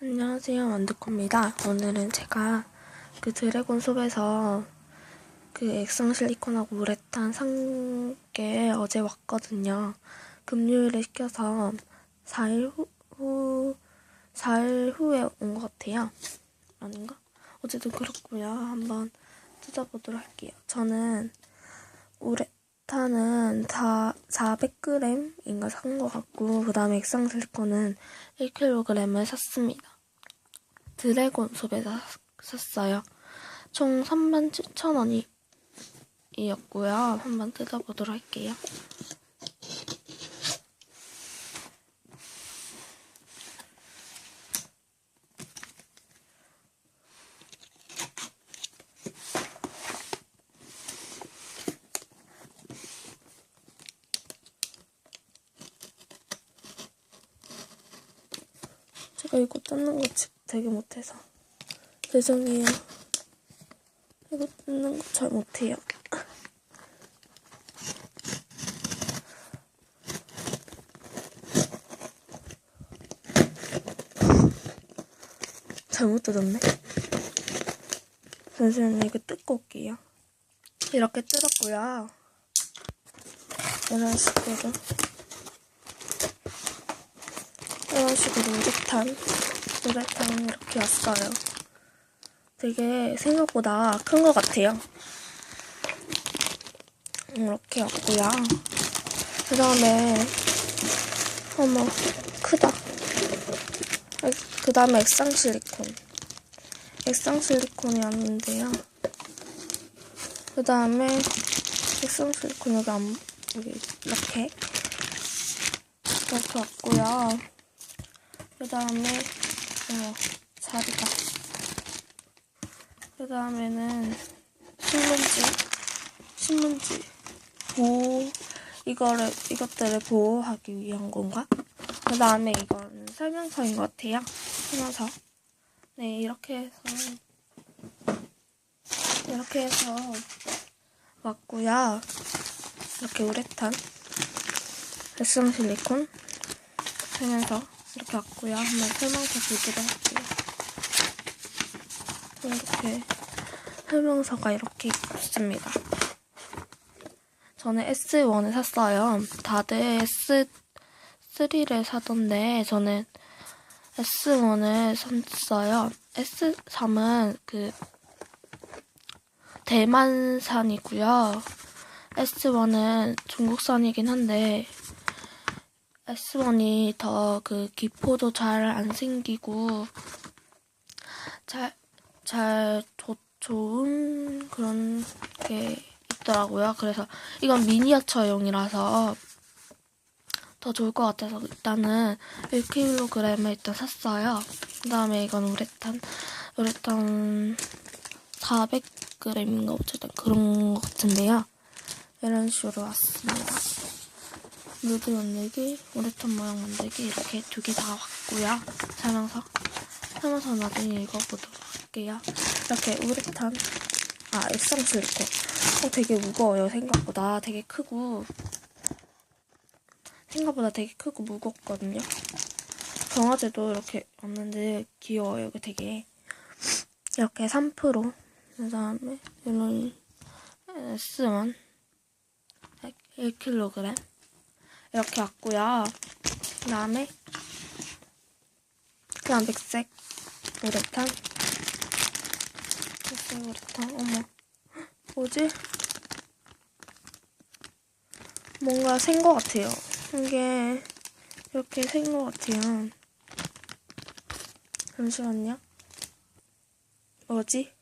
안녕하세요, 완두코입니다. 오늘은 제가 그 드래곤 숲에서 그 액상 실리콘하고 우레탄 산 게 어제 왔거든요. 금요일에 시켜서 4일 후, 후 4일 후에 온 것 같아요. 아닌가? 어제도 그렇고요. 한번 뜯어보도록 할게요. 저는 우레 탄은 다 400g인가 산 것 같고 그 다음에 액상 실리콘은 1kg을 샀습니다. 드래곤 숲에서 샀어요. 총 37,000원이었고요. 한번 뜯어보도록 할게요. 제가 이거 뜯는 거 지- 되게 못해서 죄송해요. 이거 뜯는 거 잘 못해요. 잘못 뜯었네. 잠시만요. 이거 뜯고 올게요. 이렇게 뜯었고요. 이런 식으로 이런 식으로 우레탄, 우레탄 이렇게 왔어요. 되게 생각보다 큰 것 같아요. 이렇게 왔고요. 그 다음에, 어머, 크다. 그 다음에 액상 실리콘. 액상 실리콘이 왔는데요. 그 다음에 액상 실리콘 여기 안, 여기 이렇게. 이렇게 왔고요. 그 다음에, 어, 자리가. 그 다음에는 신문지, 신문지 보호, 이거를, 이것들을 보호하기 위한 건가? 그 다음에 이건 설명서인 것 같아요. 설명서. 네, 이렇게 해서, 이렇게 해서 왔고요. 이렇게 우레탄, 액상 실리콘, 설명서 이렇게 왔고요. 한번 설명서 보도록 할게요. 이렇게 설명서가 이렇게 있습니다. 저는 S1을 샀어요. 다들 S3를 사던데 저는 S1을 샀어요. S3은 그 대만산이고요. S1은 중국산이긴 한데 S1이 더 그 기포도 잘 안 생기고 잘, 잘 조, 좋은 그런 게 있더라고요. 그래서 이건 미니어처용이라서 더 좋을 것 같아서 일단은 1kg을 일단 샀어요. 그 다음에 이건 우레탄, 우레탄 400g인가 어쨌든 그런 것 같은데요. 이런 식으로 왔습니다. 무드 만들기, 우레탄 모양 만들기 이렇게 두 개 다 왔고요. 설명서. 설명서 나중에 읽어보도록 할게요. 이렇게 우레탄, 아 액상 실리콘. 어, 되게 무거워요 생각보다. 되게 크고 생각보다 되게 크고 무겁거든요. 경화제도 이렇게 왔는데 귀여워요. 이거 되게 이렇게 3%. 그 다음에 이런 S1 1kg 이렇게 왔고요. 그 다음에 그냥 백색 우레탄 백색 우레탄 어머 뭐지? 뭔가 센것 같아요. 이게 이렇게 센것 같아요. 잠시만요. 뭐지?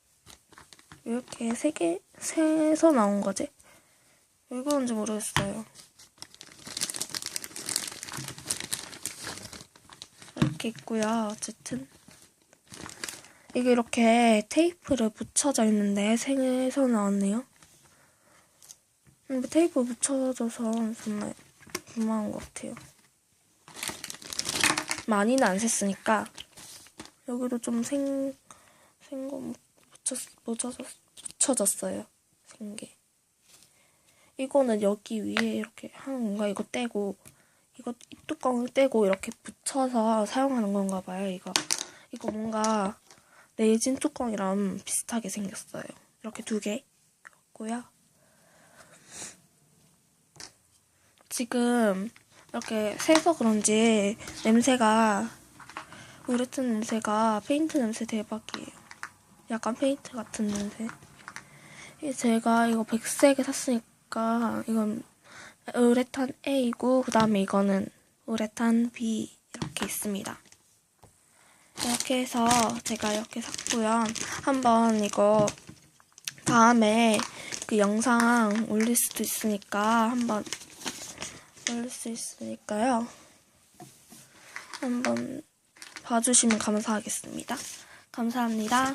이렇게 세 개, 세서 나온 거지? 왜 그런지 모르겠어요. 있고요. 어쨌든 이게 이렇게 테이프를 붙여져 있는데 생에서 나왔네요. 근데 테이프 붙여져서 정말 고마운 것 같아요. 많이는 안 샜으니까 여기도 좀 생, 생거 붙여졌, 붙여졌어요. 생게. 이거는 여기 위에 이렇게 하는 건가? 이거 떼고 이거 이 뚜껑을 떼고 이렇게 붙여서 사용하는 건가 봐요. 이거 뭔가 레진 뚜껑이랑 비슷하게 생겼어요. 이렇게 두 개. 있고요. 지금 이렇게 세서 그런지 냄새가 우레탄 냄새가 페인트 냄새 대박이에요. 약간 페인트 같은 냄새. 이 제가 이거 백색에 샀으니까 이건 우레탄 A이고 그 다음에 이거는 우레탄 B 이렇게 있습니다. 이렇게 해서 제가 이렇게 샀고요. 한번 이거 다음에 그 영상 올릴 수도 있으니까 한번 올릴 수 있으니까요. 한번 봐주시면 감사하겠습니다. 감사합니다.